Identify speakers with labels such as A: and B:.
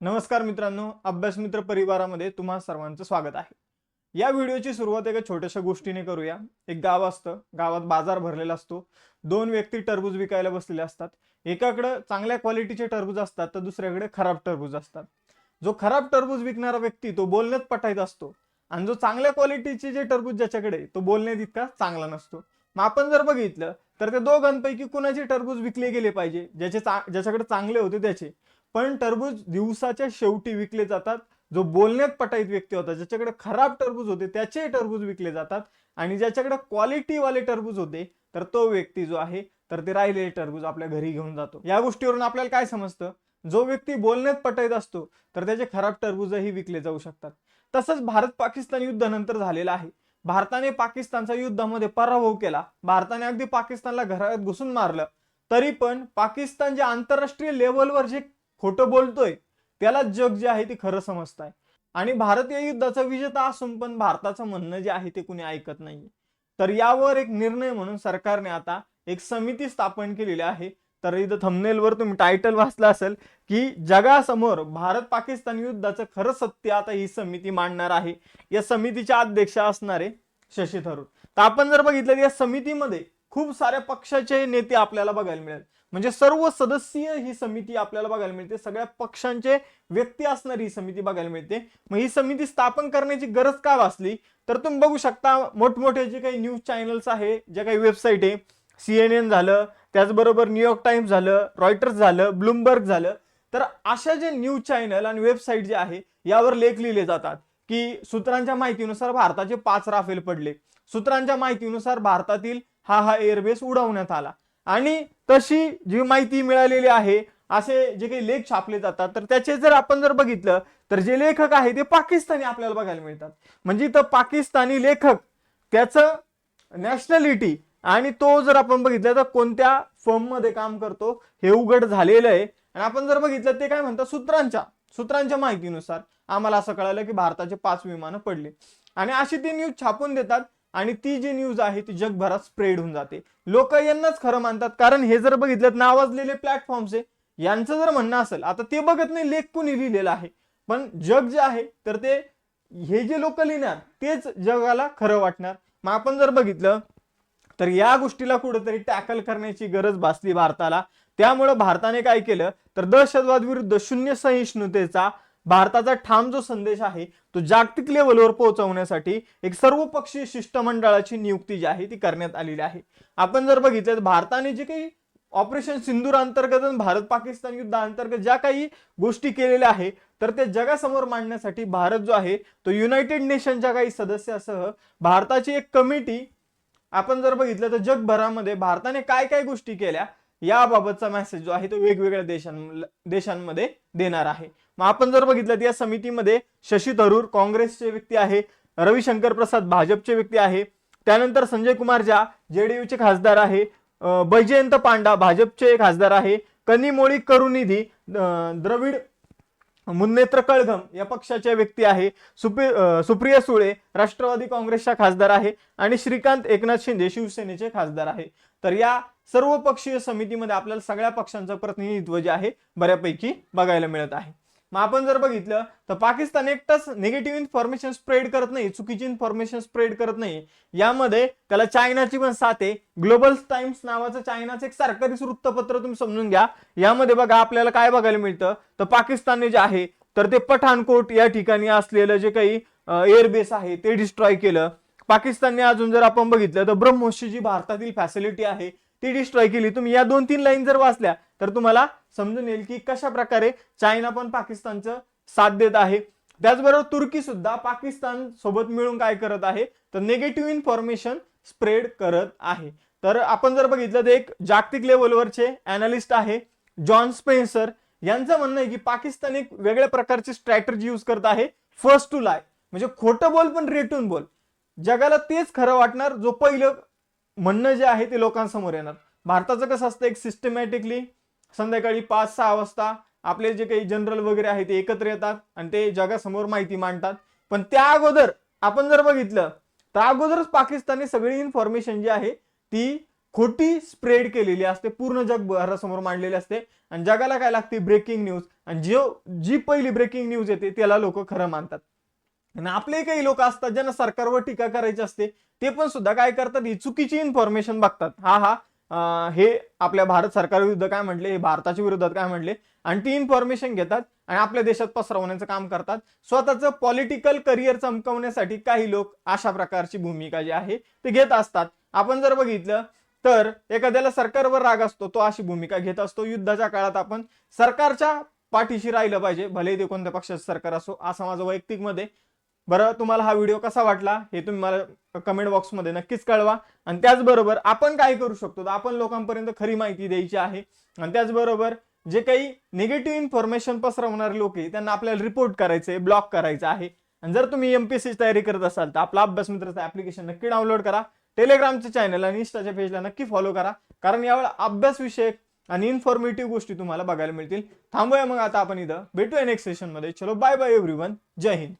A: नमस्कार मित्रांनो अभ्यास मित्र परिवारामध्ये तुम्हा सर्वांचं स्वागत आहे. या व्हिडिओची सुरुवात एका छोट्याशा गोष्टीने करूया. एक गाव असतं गावात बाजार भरलेला असतो. दोन व्यक्ती टरबूज विकायला बसलेले असतात. एकाकडं चांगल्या क्वालिटीचे टरबूज असतात तर दुसऱ्याकडे खराब टरबूज असतात. जो खराब टरबूज विकणारा व्यक्ती तो बोलण्यात पटायत असतो. आणि जो चांगल्या क्वालिटीचे जे टरबूज ज्याच्याकडे तो बोलण्यात इतका चांगला नसतो. मग आपण जर बघितलं तर त्या दोघांपैकी कुणाचे टरबूज विकले गेले पाहिजे? ज्याचे चा- ज्याच्याकडे चांगले होते त्याचे. पण टरबूज दिवसाच्या शेवटी विकले जातात. जो बोलण्यात पटाईत व्यक्ती होता ज्याच्याकडे खराब टरबूज होते त्याचे टरबूज विकले जातात. आणि ज्याच्याकडे क्वालिटीवाले टरबूज होते तर तो व्यक्ती जो आहे तर ते राहिलेले टरबूज आपल्या घरी घेऊन जातो. या गोष्टीवरून आपल्याला काय समजतं? जो व्यक्ती बोलण्यात पटाईत असतो तर त्याचे खराब टरबूजही विकले जाऊ शकतात. तसंच भारत पाकिस्तान युद्धानंतर झालेलं आहे. भारताने पाकिस्तानचा युद्धामध्ये पराभव केला. भारताने अगदी पाकिस्तानला घरात घुसून मारलं. तरी पण पाकिस्तान जे आंतरराष्ट्रीय लेवलवर जे खोटं बोलतोय त्याला जग जे आहे ते खरं समजत आहे आणि भारत या युद्धाचा विजेता असून पण भारताचं म्हणणं जे आहे ते कुणी ऐकत नाही तर यावर एक निर्णय म्हणून सरकारने आता एक समिती स्थापन केलेली आहे. तर इथं थंबनेलवर तुम्ही टायटल वाचलं असेल की जगासमोर भारत पाकिस्तान युद्धाचं खरं सत्य आता ही समिती मांडणार आहे. या समितीच्या अध्यक्ष असणारे शशी थरूर. तर आपण जर बघितलं या समितीमध्ये खूप साऱ्या पक्षाचे नेते आपल्याला बघायला मिळेल. म्हणजे सर्व सदस्यीय ही समिती आपल्याला बघायला मिळते. सगळ्या पक्षांचे व्यक्ती असणारी ही समिती बघायला मिळते. मग ही समिती स्थापन करण्याची गरज का भासली? तर तुम्ही बघू शकता मोठमोठे जे काही न्यूज चॅनल्स आहे जे काही वेबसाईट आहे सी एन एन झालं त्याचबरोबर न्यूयॉर्क टाइम्स झालं रॉयटर्स झालं ब्लूमबर्ग झालं. तर अशा जे न्यूज चॅनल आणि वेबसाईट जे आहे यावर लेख लिहिले जातात की सूत्रांच्या माहितीनुसार भारताचे पाच राफेल पडले. सूत्रांच्या माहितीनुसार भारतातील हा हा एअरबेस उडवण्यात आला. आणि तशी जी माहिती मिळालेली आहे असे जे काही लेख छापले जातात तर त्याचे जर आपण जर बघितलं तर जे लेखक आहे ते पाकिस्तानी आपल्याला बघायला मिळतात. म्हणजे इथं पाकिस्तानी लेखक त्याचं नॅशनॅलिटी आणि तो जर आपण बघितलं तर कोणत्या फर्ममध्ये काम करतो हे उघड झालेलं आहे. आणि आपण जर बघितलं ते काय म्हणतात सूत्रांच्या सूत्रांच्या माहितीनुसार. आम्हाला असं कळालं की भारताचे पाच विमानं पडले. आणि अशी ती न्यूज छापून देतात आणि ती जी न्यूज आहे ती जगभरात स्प्रेड होऊन जाते. लोक यांनाच खरं मानतात. कारण हे जर बघितलं नावाजलेले प्लॅटफॉर्म्स आहे यांचं जर म्हणणं असेल आता ते बघत नाही लेख कोणी लिहिलेला आहे. पण जग जे आहे तर ते हे जे लोक लिहिणार तेच जगाला खरं वाटणार. मग आपण जर बघितलं तर या गोष्टीला कुठेतरी टॅकल करण्याची गरज भासली भारताला. त्यामुळं भारताने काय केलं तर दहशतवाद विरुद्ध शून्य सहिष्णुतेचा भारताचा ठाम जो संदेश आहे तो जागतिक लेवलवर पोहोचवण्यासाठी एक सर्वपक्षीय शिष्टमंडळाची नियुक्ती जी आहे ती करण्यात आलेली आहे. आपण जर बघितलं तर भारताने जे काही ऑपरेशन सिंदूर अंतर्गत आणि भारत पाकिस्तान युद्धाअंतर्गत ज्या काही गोष्टी केलेल्या आहे तर ते जगासमोर मांडण्यासाठी भारत जो आहे तो युनायटेड नेशनच्या काही सदस्यासह भारताची एक कमिटी आपण जर बघितलं तर जगभरामध्ये भारताने काय काय गोष्टी केल्या याबाबतचा मेसेज जो आहे तो वेगवेगळ्या देशां देशांमध्ये देणार आहे. मग आपण जर बघितलं तर या समितीमध्ये शशी थरूर काँग्रेसचे व्यक्ती आहे रविशंकर प्रसाद भाजपचे व्यक्ती आहे. त्यानंतर संजय कुमार झा जेडीयूचे खासदार आहे. बैजयंत पांडा भाजपचे खासदार आहे. कनिमोळी करुनिधी द्रविड मुन्नेत्र कळघम या पक्षाच्या व्यक्ती आहे. सुप्रि सुप्रिया सुळे राष्ट्रवादी काँग्रेसच्या खासदार आहे. आणि श्रीकांत एकनाथ शिंदे शिवसेनेचे खासदार आहे. तर या सर्व पक्षीय समितीमध्ये आपल्याला सगळ्या पक्षांचं प्रतिनिधित्व जे आहे बऱ्यापैकी बघायला मिळत आहे. मग आपण जर बघितलं तर पाकिस्तान एकटाच निगेटिव्ह इन्फॉर्मेशन स्प्रेड करत नाही चुकीची इन्फॉर्मेशन स्प्रेड करत नाही. यामध्ये त्याला चायनाची पण साथ आहे. ग्लोबल टाइम्स नावाचं चायनाचं एक सरकारी वृत्तपत्र तुम्ही समजून घ्या. यामध्ये बघा आपल्याला काय बघायला मिळतं? तर पाकिस्तानने जे आहे तर ते पठाणकोट या ठिकाणी असलेलं जे काही एअरबेस आहे ते डिस्ट्रॉय केलं. पाकिस्तानने अजून जर आपण बघितलं तर ब्रह्मोशी जी भारतातील फॅसिलिटी आहे ती डिस्ट्रॉय केली. तुम्ही या दोन तीन लाईन जर वाचल्या तर तुम्हाला समजून येईल की कशा प्रकारे चायना पण पाकिस्तानचं साथ देत आहे. त्याचबरोबर तुर्की सुद्धा पाकिस्तान सोबत मिळून काय करत आहे? तर निगेटिव्ह इन्फॉर्मेशन स्प्रेड करत आहे. तर आपण जर बघितलं तर एक जागतिक लेवलवरचे अनालिस्ट आहे जॉन स्पेन्सर. यांचं म्हणणं आहे की पाकिस्तान एक वेगळ्या प्रकारची स्ट्रॅटर्जी यूज करत आहे. फर्स्ट टू लाय म्हणजे खोटं बोल पण रेटून बोल. जगाला तेच खरं वाटणार जो पहिलं म्हणणं जे आहे ते लोकांसमोर येणार. भारताचं कसं असतं एक सिस्टमॅटिकली संध्याकाळी पाच सहा वाजता आपले जे काही जनरल वगैरे आहे ते एकत्र येतात आणि ते जगासमोर माहिती मांडतात. पण त्या अगोदर आपण जर बघितलं तर अगोदरच पाकिस्तानने सगळी इन्फॉर्मेशन जी आहे ती खोटी स्प्रेड केलेली असते. पूर्ण जगभरासमोर मांडलेली असते. आणि जगाला काय लागते? ब्रेकिंग न्यूज आणि जो जी पहिली ब्रेकिंग न्यूज येते त्याला लोक खरं मानतात. आणि आपले काही लोक असतात ज्यांना सरकारवर टीका करायची असते ते पण सुद्धा काय करतात? ही चुकीची इन्फॉर्मेशन बघतात. हा हा आ, हे आपल्या भारत सरकार विरुद्ध काय म्हटले? हे भारताच्या विरोधात काय म्हटले? आणि ती इन्फॉर्मेशन घेतात आणि आपल्या देशात पसरवण्याचं काम करतात. स्वतःचं पॉलिटिकल करिअर चमकवण्यासाठी काही लोक अशा प्रकारची भूमिका जी आहे ते घेत असतात. आपण जर बघितलं तर एखाद्याला सरकारवर राग असतो तो अशी भूमिका घेत असतो. युद्धाच्या काळात आपण सरकारच्या पाठीशी राहिलं पाहिजे. भले ते कोणत्या पक्षाचं सरकार असो असं माझं वैयक्तिकमध्ये बरं तुम्हाला हा व्हिडिओ कसा वाटला हे तुम्ही मला कमेंट बॉक्समध्ये नक्कीच कळवा. आणि त्याचबरोबर आपण काय करू शकतो तर आपण लोकांपर्यंत खरी माहिती द्यायची आहे. आणि त्याचबरोबर जे काही निगेटिव्ह इन्फॉर्मेशन पसरवणारे लोक आहे त्यांना आपल्याला रिपोर्ट करायचे ब्लॉक करायचं आहे. आणि जर तुम्ही एमपीएससी तयारी करत असाल तर आपला अभ्यास मित्राचं ऍप्लिकेशन नक्की डाउनलोड करा. टेलिग्रामच्या चॅनल आणि इंस्टाच्या पेजला नक्की फॉलो करा. कारण यावेळेला अभ्यास विषयक आणि इन्फॉर्मेटिव्ह गोष्टी तुम्हाला बघायला मिळतील. थांबूया मग आता आपण इथं. भेटूया नेक्स्ट सेशनमध्ये चलो बाय बाय एव्हरी जय हिंद.